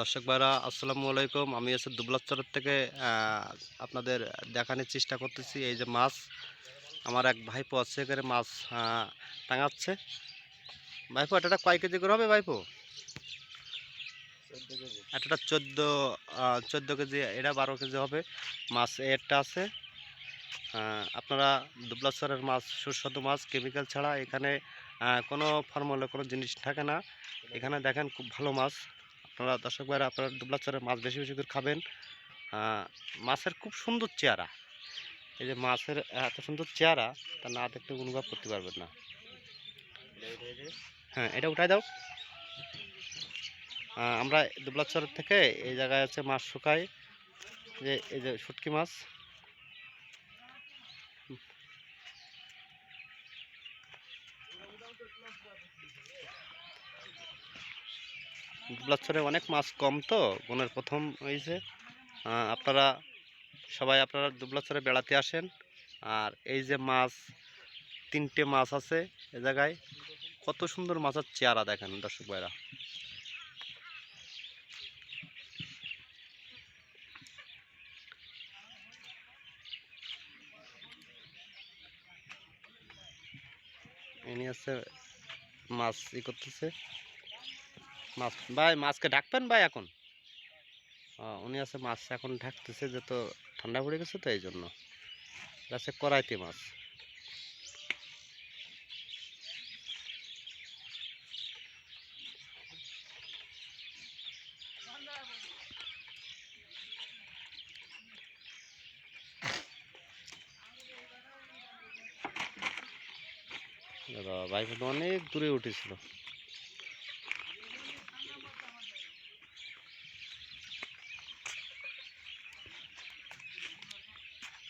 দর্শক ভাইরা আসসালামু আলাইকুম। আমি এসে দুবলাচরের থেকে আপনাদের দেখানোর চেষ্টা করতেছি এই যে মাছ। আমার এক ভাইপো আছে এখানে মাছ টাঙাচ্ছে। ভাইপো এটা কয় কেজি করে হবে ভাইপো? একটা চোদ্দ চোদ্দ কেজি এটা বারো কেজি হবে। মাছ একটা আছে। আপনারা দুবলাচরের মাছ সুস্বাদু মাছ কেমিক্যাল ছাড়া এখানে কোনো ফর্মুলা কোনো জিনিস থাকে না। এখানে দেখেন খুব ভালো মাছ। আপনারা দর্শক ভাইরা, আপনারা দুবলাচরের মাছ বেশি বেশি করে খাবেন। মাছের খুব সুন্দর চেহারা। এই যে মাছের এত সুন্দর চেহারা, তা না দেখলে অনুভব করতে পারবেন না। হ্যাঁ এটা উঠাই দাও। আমরা দুবলাচর থেকে এই জায়গায় আছে মাছ শুকাই। যে, এই যে শুটকি মাছ। দুবলাচরে অনেক মাছ কম তো, বনের প্রথম হয়েছে আপনারা সবাই আপনারা দুবলাচরে বেড়াতে আসেন। আর এই যে মাছ, তিনটে মাছ আছে এ জায়গায়, কত সুন্দর মাছের চেহারা দেখেন দর্শক ভাইরা। ইনি আছে মাছ ই করতেছে। মাছ। ভাই, মাছকে ঢাকবেন ভাই এখন? উনি আছে মাছ, এখন ঢাকতেছে যে তো ঠান্ডা পড়ে গেছে তো এই জন্য। আছে কড়াইতে মাছ। দাদা ভাই অনেক দূরে উঠেছিল।